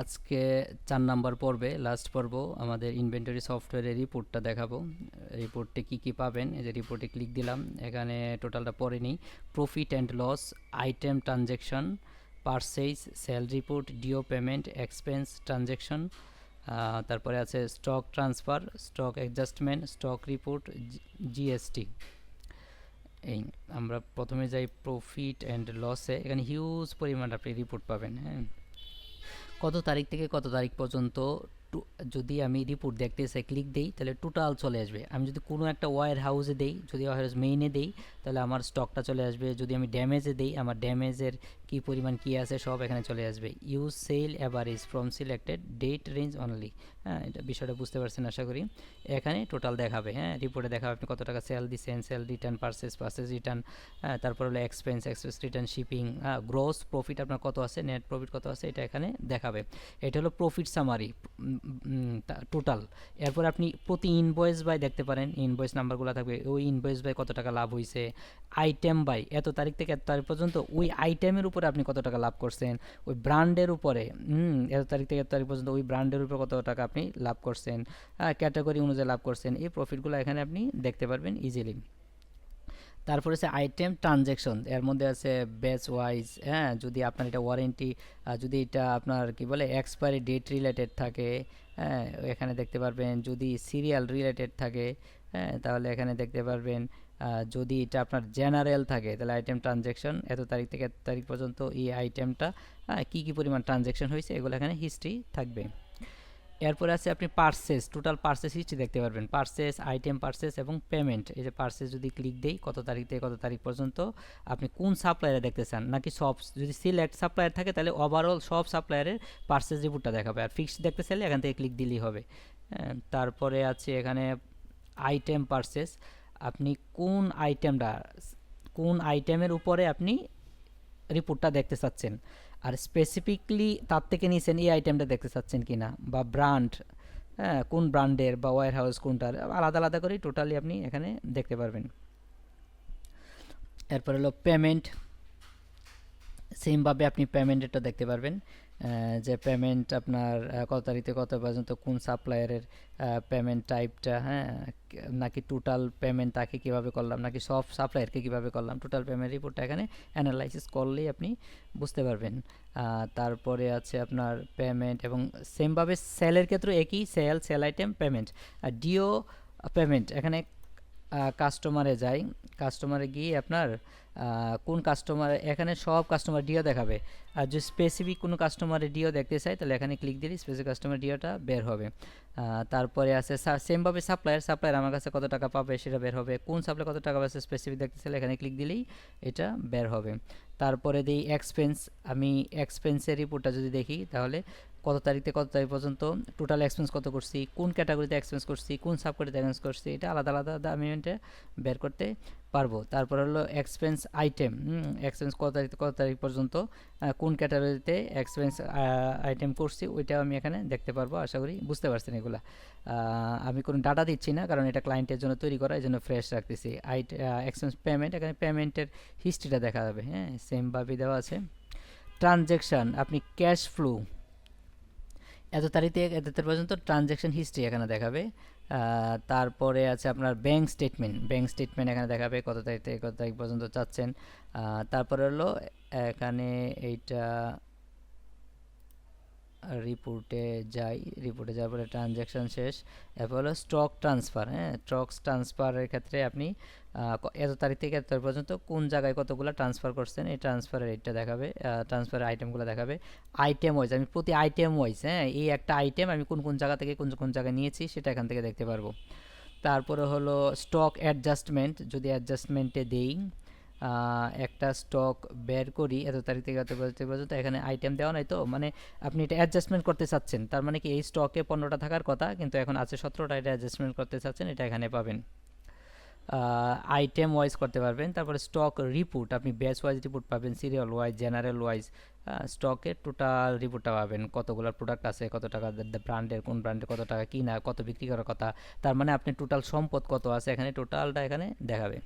আজকে চার নাম্বার পর্বে লাস্ট পর্ব, আমাদের ইনভেন্টরি সফটওয়্যারের রিপোর্টটা দেখাবো। রিপোর্টে কি কি পাবেন? এই যে রিপোর্টে ক্লিক দিলাম, এখানে টোটালটা পরে নিই। Profit and loss item transaction purchase sale report deo payment expense transaction তারপরে আছে stock transfer stock adjustment stock report GST এই, আমরা প্রথমে যাই প্রফিট অ্যান্ড লসে এখানে হিউজ পরিমাণ আপনি রিপোর্ট পাবেন হ্যাঁ? কত তারিখ থেকে কত তারিখ পর্যন্ত যদি আমি রিপোর্ট দেখতে চাই ক্লিক দিই, তাহলে টোটাল চলে আসবে। আমি যদি কোনো একটা ওয়ার হাউসে দেই, যদি ওয়ার হাউস মেইনে দেই, তাহলে আমার স্টকটা চলে আসবে। যদি আমি ড্যামেজে দেই, আমার ড্যামেজের কি পরিমাণ, কি আছে, সব এখানে চলে আসবে। Use sale average from selected date range only হ্যাঁ এটা বিষয়টা বুঝতে পারছেন আশা করি। এখানে টোটাল দেখাবে। হ্যাঁ রিপোর্টে দেখাবে আপনি কত টাকা সেল দিচ্ছেন sale return purchase purchase return তারপর হলো expense expense return shipping gross profit আপনার কত আছে নেট প্রফিট কত আছে, এটা এখানে দেখাবে। এটা হলো প্রফিট সামারি টোটাল এরপর আপনি প্রতি ইনভয়েস বাই দেখতে পারেন ইনভয়েস নাম্বারগুলো থাকবে, ওই ইনভয়েস বাই কত টাকা লাভ হয়েছে আইটেম বাই এত তারিখ থেকে এত তারিখ পর্যন্ত ওই আইটেমের উপরে আপনি কত টাকা লাভ করছেন, ওই ব্র্যান্ডের উপরে হুম এত তারিখ থেকে এত তারিখ পর্যন্ত ওই ব্র্যান্ডের উপরে কত টাকা আপনি লাভ করছেন ক্যাটাগরি অনুযায়ী লাভ করছেন, এই প্রফিটগুলো এখানে আপনি দেখতে পারবেন ইজিলি তারপরে আছে আইটেম ট্রানজ্যাকশন এর মধ্যে আছে ব্যাচ ওয়াইজ হ্যাঁ যদি আপনার এটা ওয়ারেন্টি যদি এটা আপনার কি বলে এক্সপায়ারি ডেট রিলেটেড থাকে হ্যাঁ এখানে দেখতে পারবেন যদি সিরিয়াল রিলেটেড থাকে হ্যাঁ তাহলে এখানে দেখতে পারবেন যদি এটা আপনার জেনারেল থাকে, তাহলে আইটেম ট্রানজ্যাকশন এত তারিখ থেকে এত তারিখ পর্যন্ত এই আইটেমটা কী কী পরিমাণ ট্রানজ্যাকশন হয়েছে, এগুলো এখানে হিস্ট্রি থাকবে। এরপরে আছে আপনি পার্সেস টোটাল পার্সেস হিস্ট্রি দেখতে পারবেন। পার্সেস আইটেম পার্সেস এবং পেমেন্ট এই যে পার্সেস যদি ক্লিক দেই কত তারিখ থেকে কত তারিখ পর্যন্ত আপনি কোন সাপ্লায়ারে দেখতে চান? নাকি সব যদি সিলেক্ট সাপ্লায়ার থাকে তাহলে ওভারঅল সব সাপ্লায়ারের পার্সেস রিপোর্টটা দেখাবে। আর ফিক্সড দেখতে চাইলে এখান থেকে ক্লিক দিলেই হবে। হ্যাঁ, তারপরে আছে এখানে আইটেম পার্সেস আপনি কোন আইটেমটা কোন আইটেমের উপরে আপনি রিপোর্টটা দেখতে চাচ্ছেন? আর স্পেসিফিকলি তার থেকে নিয়েছেন এই আইটেমটা দেখতে চাচ্ছেন কি না বা ব্র্যান্ড হ্যাঁ কোন ব্র্যান্ডের বা ওয়ার হাউস কোনটার? আলাদা আলাদা করে টোটালি আপনি এখানে দেখতে পারবেন। এরপর হলো পেমেন্ট সেমভাবে আপনি পেমেন্টেরটা দেখতে পারবেন যে পেমেন্ট আপনার কত তারিখে কত পর্যন্ত কোন সাপ্লায়ারের পেমেন্ট টাইপটা হ্যাঁ নাকি টোটাল পেমেন্ট তাকে কীভাবে করলাম, নাকি সব সাপ্লায়ারকে কীভাবে করলাম টোটাল পেমেন্ট রিপোর্টটা এখানে অ্যানালাইসিস করলেই আপনি বুঝতে পারবেন। তারপরে আছে আপনার পেমেন্ট এবং সেমভাবে সেলের ক্ষেত্রে একই সেল সেল আইটেম পেমেন্ট আর ডিও পেমেন্ট এখানে কাস্টমারে যাই কাস্টমারে গিয়ে আপনার কোন কাস্টমার এখানে সব কাস্টমার ডিও দেখাবে। আর যদি স্পেসিফিক কোনো কাস্টমারের ডিও দেখতে চাই, তাহলে এখানে ক্লিক দিলে স্পেসিফিক কাস্টমার ডিওটা বের হবে। তারপরে আছে সেমভাবে সাপ্লায়ার সাপ্লায়ার আমার কাছে কত টাকা পাবে সেটা বের হবে। কোন সাপ্লাই কত টাকা পাচ্ছে স্পেসিফিক দেখতে চাইলে এখানে ক্লিক দিলেই এটা বের হবে। তারপরে দিই এক্সপেন্স আমি এক্সপেন্সের রিপোর্টটা যদি দেখি, তাহলে কত তারিখ থেকে কত তারিখ পর্যন্ত টোটাল এক্সপেন্স কত করছি, কোন ক্যাটাগরিতে এক্সপেন্স করছি, কোন সাবক্যাটাগরিতে এক্সপেন্স করছি, এটা আলাদা আলাদা এটা বের করতে পারব। তারপর হলো এক্সপেন্স আইটেম এক্সপেন্স কত তারিখ কত তারিখ পর্যন্ত কোন ক্যাটাগরিতে এক্সপেন্স আইটেম করছি, ওইটাও আমি এখানে দেখতে পারব, আশা করি বুঝতে পারছেন এগুলা। আমি কোনো ডাটা দিচ্ছি না, কারণ এটা ক্লায়েন্টের জন্য তৈরি করা এই জন্য ফ্রেশ রাখতেছি আইট এক্সপেন্স পেমেন্ট এখানে পেমেন্টের হিস্ট্রিটা দেখা যাবে হ্যাঁ সেমভাবে দেওয়া আছে। ট্রানজ্যাকশান আপনি ক্যাশ ফ্লো এত তারিখ এত তারিখ পর্যন্ত ট্রানজ্যাকশন হিস্ট্রি এখানে দেখাবে। তারপরে আছে আপনার ব্যাঙ্ক স্টেটমেন্ট ব্যাঙ্ক স্টেটমেন্ট এখানে দেখাবে কত তারিখ থেকে কত তারিখ পর্যন্ত চাচ্ছেন। তারপরে হলো এখানে এইটা রিপোর্টে যাই রিপোর্টে যাওয়ার পরে ট্রানজ্যাকশন শেষ, এরপর হলো স্টক ট্রান্সফার হ্যাঁ? স্টক ট্রান্সফারের ক্ষেত্রে আপনি এত তারিখ থেকে এত তারিখ পর্যন্ত কোন জায়গায় কতগুলো ট্রান্সফার করছেন, এই ট্রান্সফারের রেটটা দেখাবে ট্রান্সফারের আইটেমগুলো দেখাবে। আইটেম ওয়াইজ আমি প্রতি আইটেম ওয়াইজ হ্যাঁ? এই একটা আইটেম আমি কোন কোন জায়গা থেকে কোন কোন জায়গায় নিয়েছি, সেটা এখান থেকে দেখতে পারব। তারপরে হলো স্টক অ্যাডজাস্টমেন্ট যদি অ্যাডজাস্টমেন্টে দেই একটা স্টক বের করি, এত তারিখ থেকে এত তারিখ পর্যন্ত এখানে আইটেম দেওয়া নাই তো। মানে আপনি এটা অ্যাডজাস্টমেন্ট করতে চাচ্ছেন। তার মানে কি এই স্টকে পনেরোটা থাকার কথা, কিন্তু এখন আছে সতেরোটা, এটা অ্যাডজাস্টমেন্ট করতে চাচ্ছেন, এটা এখানে পাবেন। আইটেম ওয়াইজ করতে পারবেন। তারপরে স্টক রিপোর্ট আপনি ব্যাচ ওয়াইজ রিপোর্ট পাবেন সিরিয়াল ওয়াইজ জেনারেল ওয়াইজ স্টকের টোটাল রিপোর্টটা পাবেন, কতগুলো প্রোডাক্ট আছে, কত টাকা ব্র্যান্ডের কোন ব্র্যান্ডের কত টাকা কিনা, কত বিক্রি করার কথা। তার মানে আপনি টোটাল সম্পদ কত আছে, এখানে টোটালটা এখানে দেখাবে।